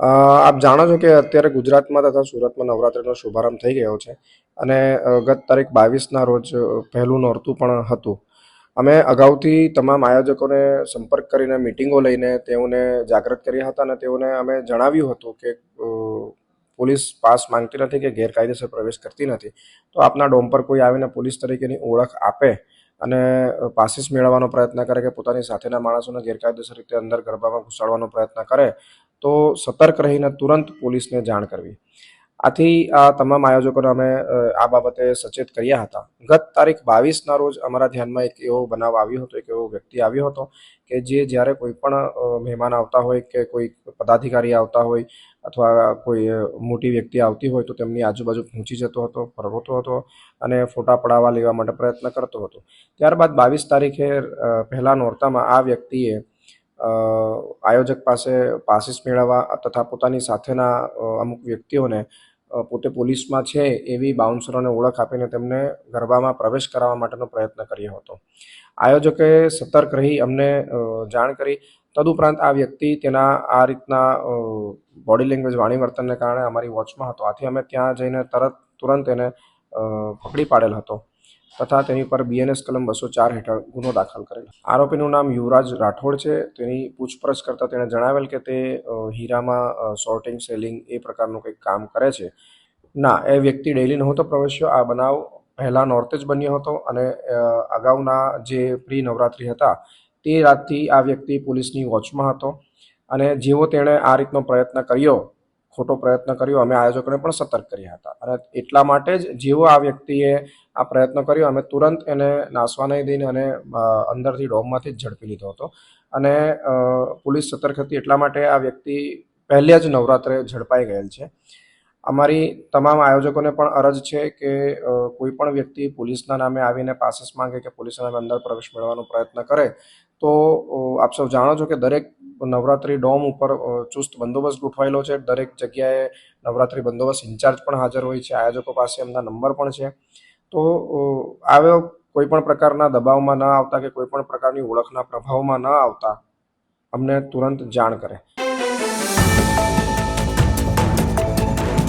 આપ જાણો છો કે અત્યારે ગુજરાતમાં તથા સુરતમાં નવરાત્રિનો શુભારંભ થઈ ગયો છે અને ગત તારીખ બાવીસના રોજ પહેલું નોરતું પણ હતું. અમે અગાઉથી તમામ આયોજકોને સંપર્ક કરીને મિટિંગો લઈને તેઓને જાગૃત કર્યા હતા અને તેઓને અમે જણાવ્યું હતું કે પોલીસ પાસ માંગતી નથી કે ગેરકાયદેસર પ્રવેશ કરતી નથી. તો આપના ડોમ પર કોઈ આવીને પોલીસ તરીકેની ઓળખ આપે અને પાસીસ મેળવવાનો પ્રયત્ન કરે કે પોતાની સાથેના માણસોને ગેરકાયદેસર રીતે અંદર ગરબામાં ઘુસાડવાનો પ્રયત્ન કરે તો સતર્ક રહીને તુરંત પોલીસને જાણ કરવી. આથી આ તમામ આયોજકોને અમે આ બાબતે સચેત કર્યા હતા. ગત તારીખ બાવીસના રોજ અમારા ધ્યાનમાં એક એવો બનાવ આવ્યો હતો, એક એવો વ્યક્તિ આવ્યો હતો કે જે જ્યારે કોઈ પણ મહેમાન આવતા હોય કે કોઈ પદાધિકારી આવતા હોય અથવા કોઈ મોટી વ્યક્તિ આવતી હોય તો તેમની આજુબાજુ પહોંચી જતો હતો, ફરવતો હતો અને ફોટા પડાવવા લેવા માટે પ્રયત્ન કરતો હતો. ત્યારબાદ બાવીસ તારીખે પહેલાં નોરતામાં આ વ્યક્તિએ આયોજક પાસે પાસીસ મેળવવા તથા પોતાની સાથેના અમુક વ્યક્તિઓને પોતે પોલીસમાં છે એવી બાઉન્સરોને ઓળખ આપીને તેમને ગરબામાં પ્રવેશ કરાવવા માટેનો પ્રયત્ન કર્યો હતો. આયોજકે સતર્ક રહી અમને જાણ કરી. તદુપરાંત આ વ્યક્તિ તેના આ રીતના બોડી લેંગ્વેજ વાણી વર્તનને કારણે અમારી વોચમાં હતો. આથી અમે ત્યાં જઈને તરત, તુરંત એને પકડી પાડેલ હતો. તથા તેની પર બીએનએસ કલમ બસો ચાર હેઠળ ગુનો દાખલ કરેલ. આરોપીનું નામ યુવરાજ રાઠોડ છે. તેની પૂછપરછ કરતાં તેણે જણાવેલ કે તે હીરામાં સોર્ટિંગ સેલિંગ એ પ્રકારનું કંઈક કામ કરે છે. ના, એ વ્યક્તિ ડેલી નહોતો પ્રવેશ્યો. આ બનાવ પહેલાં નોર્તે જ બન્યો હતો અને અગાઉના જે પ્રી નવરાત્રિ હતા, તે રાતથી આ વ્યક્તિ પોલીસની વોચમાં હતો અને જેવો તેણે આ રીતનો પ્રયત્ન કર્યો ખોટો પ્રયત્ન કર્યો. અમે આયોજકોને પણ સતર્ક કર્યા હતા. અને એટલા માટે જ જેવો આ વ્યક્તિએ આ પ્રયત્ન કર્યો, અમે તુરંત એને નાસવા નહીં દઈને અને અંદરથી ડોમમાંથી જ ઝડપી લીધો હતો. અને પોલીસ સતર્ક હતી એટલા માટે આ વ્યક્તિ પહેલે જ નવરાત્રે ઝડપાઈ ગયેલ છે. અમારી તમામ આયોજકોને પણ અરજ છે કે કોઈ પણ વ્યક્તિ પોલીસના નામે આવીને પાસીસ માંગે કે પોલીસના નામે અંદર પ્રવેશ મેળવવાનો પ્રયત્ન કરે તો આપ સૌ જાણો છો કે દરેક નવરાત્રી ડોમ ઉપર ચુસ્ત બંદોબસ્ત ગોઠવાયેલો છે. દરેક જગ્યાએ નવરાત્રી બંદોબસ્ત ઇન્ચાર્જ પણ હાજર હોય છે. આયોજકો પાસે એમના નંબર પણ છે. તો આવ્યો કોઈ પણ પ્રકારના દબાવમાં ન આવતા કે કોઈ પણ પ્રકારની ઓળખના પ્રભાવમાં ન આવતા, અમને તુરંત જાણ કરે.